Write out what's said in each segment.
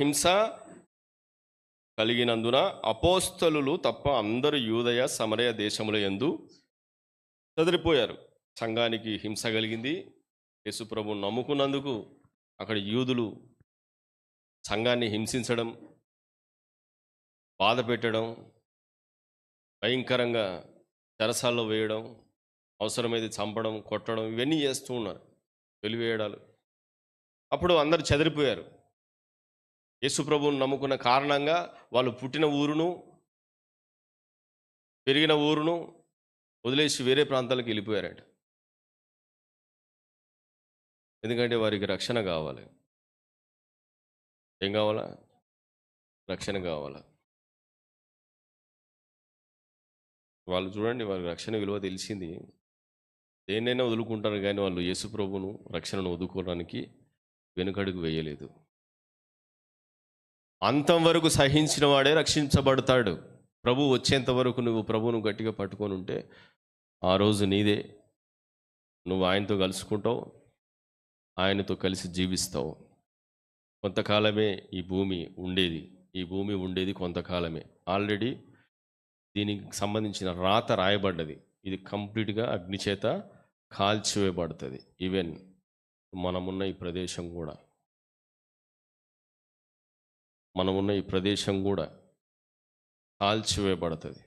హింస కలిగినందున అపోస్తలులు తప్ప అందరూ యూదయ సమరయ దేశముల ఎందు చదిరిపోయారు. సంఘానికి హింస కలిగింది. యేసుప్రభు నమ్ముకున్నందుకు అక్కడ యూదులు సంఘాన్ని హింసించడం బాధ పెట్టడం భయంకరంగా చెరసాల్లో వేయడం అవసరమైతే చంపడం కొట్టడం ఇవన్నీ చేస్తూ ఉన్నారు. వెలివేయడాలు అప్పుడు అందరు చెదిరిపోయారు. యేసుప్రభువును నమ్ముకున్న కారణంగా వాళ్ళు పుట్టిన ఊరును పెరిగిన ఊరును వదిలేసి వేరే ప్రాంతాలకు వెళ్ళిపోయారట. ఎందుకంటే వారికి రక్షణ కావాలి. ఏం కావాలా? రక్షణ కావాలా? వాళ్ళు చూడండి వారికి రక్షణ విలువ తెలిసింది. దేన్నైనా వదులుకుంటారు కానీ వాళ్ళు యేసుప్రభును రక్షణను వదులుకోవడానికి వెనుకడుగు వేయలేదు. అంతం వరకు సహించిన వాడే రక్షించబడతాడు. ప్రభు వచ్చేంత వరకు నువ్వు ప్రభువును గట్టిగా పట్టుకొని ఉంటే ఆ రోజు నీదే. నువ్వు ఆయనతో కలుసుకుంటావు. ఆయనతో కలిసి జీవిస్తావు. కొంతకాలమే ఈ భూమి ఉండేది. ఈ భూమి ఉండేది కొంతకాలమే. ఆల్రెడీ దీనికి సంబంధించిన రాత రాయబడ్డది. ఇది కంప్లీట్గా అగ్ని చేత కాల్చివేయబడుతుంది. ఈవెన్ మనమున్న ఈ ప్రదేశం కూడా. మనమున్న ఈ ప్రదేశం కూడా కాల్చివేయబడుతుంది.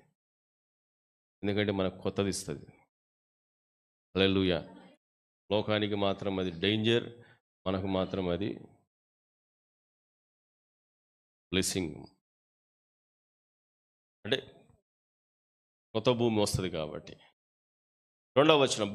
ఎందుకంటే మనకు కొత్తది ఇస్తుంది అలెలుయ లోకానికి మాత్రం అది డేంజర్ మనకు మాత్రం అది బ్లెస్సింగ్. అంటే కొత్త భూమి వస్తుంది కాబట్టి. రెండవ వచనం